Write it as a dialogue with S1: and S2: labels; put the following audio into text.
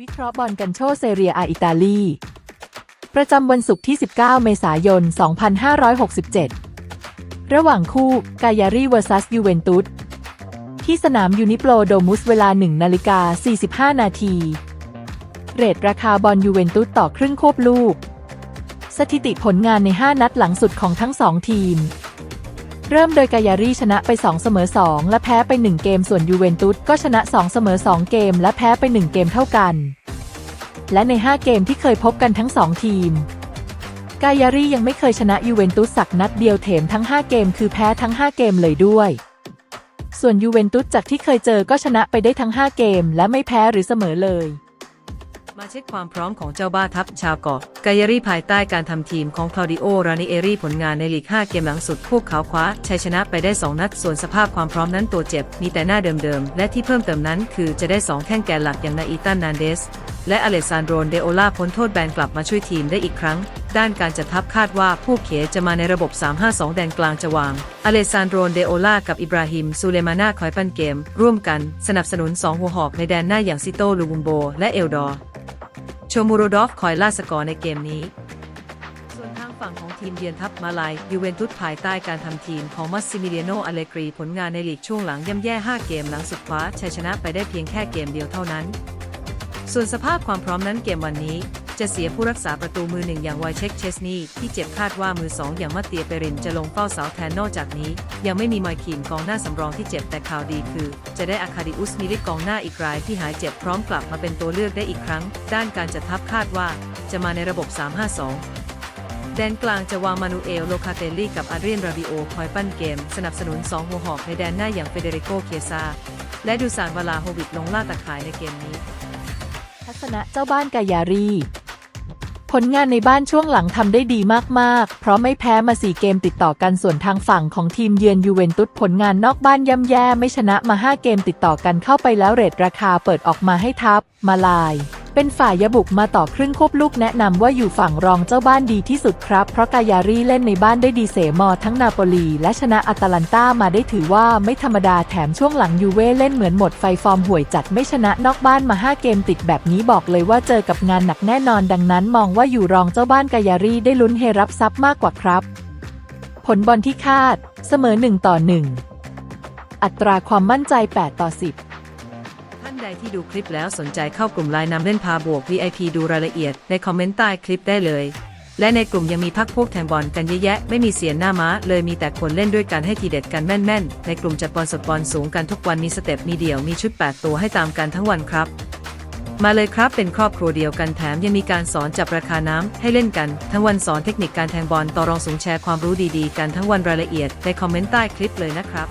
S1: วิเคราะห์บอลกันโชเซเรียอาอิตาลี ประจำวันศุกร์ที่ 19 เมษายน 2567 ระหว่างคู่กายารีเวอร์ซัสยูเวนตุสที่สนามยูนิโปรโดมุสเวลา 1 นาฬิกา 45 นาที เรทราคาบอลยูเวนตุสต่อครึ่งควบลูก สถิติผลงานใน 5 นัดหลังสุดของทั้ง2ทีม เริ่มโดยกายารีชนะไป 2 เสมอ 2 และแพ้ไป 1 เกมส่วนยูเวนตุสก็ชนะ 2 เสมอ 2 เกม และแพ้ไป 1 เกมเท่ากัน และใน 5 เกมที่เคยพบกันทั้ง 2 ทีมกายารียังไม่เคยชนะยูเวนตุสสักนัดเดียวเถมทั้ง 5 เกมคือแพ้ทั้ง 5 เกมเลยด้วย ส่วนยูเวนตุสจากที่เคยเจอก็ชนะไปได้ทั้ง 5 เกม และไม่แพ้หรือเสมอเลย
S2: มาเช็คความพร้อมของเจ้าบ้าทัพชาวเกาะกายรีภายใต้การทำทีมของคลาดิโอ รานิเอรีผลงานในลีก 5 เกมหลังสุด พวกเขาคว้าชัยชนะไปได้ 2 นัด ส่วนสภาพความพร้อมนั้นตัวเจ็บ มีแต่หน้าเดิมๆ และที่เพิ่มเติมนั้นคือจะได้ 2 แข้งแกนหลักอย่างนาอีตันนานเดส และอเลซานโดรนเดโอลาพ้นโทษแบนกลับมาช่วยทีมได้อีกครั้ง ด้านการจัดทัพคาดว่าผู้เขจะมาในระบบ 3-5-2 แดนกลางจะวาง อเลซานโดรนเดโอลากับอิบราฮิมซูเลมาน่าคอยปั้นเกม ร่วมกัน สนับสนุน 2 หัวหอกในแดนหน้าอย่างซิโตลูบุมโบ และเอลดอร์ โชมูโรดอฟคอยล่าสกอร์ในเกมนี้ ส่วนทางฝั่งของทีมเยือนทัพมาลายยูเวนตุสภายใต้การทำทีมของมัสซิมิเลียโนอเลกรีผลงานในลีกช่วงหลังย่ำแย่ 5 เกมหลังสุดคว้าชัยชนะไปได้เพียงแค่เกมเดียวเท่านั้น ส่วนสภาพความพร้อมนั้นเกมวันนี้ จะเสียผู้รักษาประตูมือหนึ่งอย่างไวเช็คเชสนีที่เจ็บคาดว่ามือสองอย่างมัตเตียเปรินจะลงเฝ้าเสาแทนนอกจากนี้ ยังไม่มีมอยคีนกองหน้าสำรองที่เจ็บแต่ข่าวดีคือ จะได้อาคาดิอุสมิลิกกองหน้าอีกรายที่หายเจ็บพร้อมกลับมาเป็นตัวเลือกได้อีกครั้ง ด้านการจัดทัพคาดว่า จะมาในระบบ 3-5-2แดนกลางจะวางมานูเอล โลคาเตลลี่กับอาเดรียน ราบิโอ คอยปั้นเกม สนับสนุน 2 หัวหอกในแดนหน้าอย่างเฟเดริโก เคซา และดูซานวลาโฮวิดลงล่าตะข่ายในเกมนี้
S1: ทัศนะเจ้าบ้านกายารี ผลงานในบ้านช่วงหลังทำได้ดีมาก ๆ เพราะไม่แพ้มา4เกมติดต่อกันส่วนทางฝั่งของทีมเยือนยูเวนตุสผลงานนอกบ้านย่ำแย่ไม่ชนะมา 5 เกมติดต่อกันเข้าไปแล้วเรทราคาเปิดออกมาให้ทับ มาลาย เป็นฝ่ายยบุกมาต่อครึ่งควบลูกแนะนำว่าอยู่ฝั่งรองเจ้าบ้านดีที่สุดครับ เพราะกายารีเล่นในบ้านได้ดีเสมอทั้งนาโปลีและชนะอาตาลันตามาได้ถือว่าไม่ธรรมดาแถมช่วงหลังยูเว่เล่นเหมือนหมดไฟฟอร์มห่วยจัดไม่ชนะนอกบ้านมา 5 เกมติดแบบนี้บอกเลยว่าเจอกับงานหนักแน่นอนดังนั้น มองว่าอยู่รองเจ้าบ้านกายารีได้ลุ้นเฮรับทรัพย์มากกว่าครับ ผลบอลที่คาด เสมอ1ต่อ1อัตราความมั่นใจ 8 ต่อ 10
S2: ที่ดูคลิปแล้วสนใจเข้ากลุ่มไลน์นำเล่นพาบวก VIP ดูรายละเอียดในคอมเมนต์ใต้คลิปได้เลย และในกลุ่มยังมีพักพวกแทงบอลกันเยอะแยะ ไม่มีเสียหน้าม้า เลยมีแต่คนเล่นด้วยกันให้ทีเด็ดกันแม่นๆ ในกลุ่มจัดบอลสดบอลสูงกันทุกวันมีสเต็ปมีเดี่ยวมีชุด 8 ตัวให้ตามกันทั้งวันครับ มาเลยครับเป็นครอบครัวเดียวกันแถมยังมีการสอนจับราคาน้ำให้เล่นกัน ทั้งวันสอนเทคนิคการแทงบอลต่อรองสูงแชร์ความรู้ดีๆ กันทั้งวันรายละเอียดในคอมเมนต์ใต้คลิปเลยนะครับ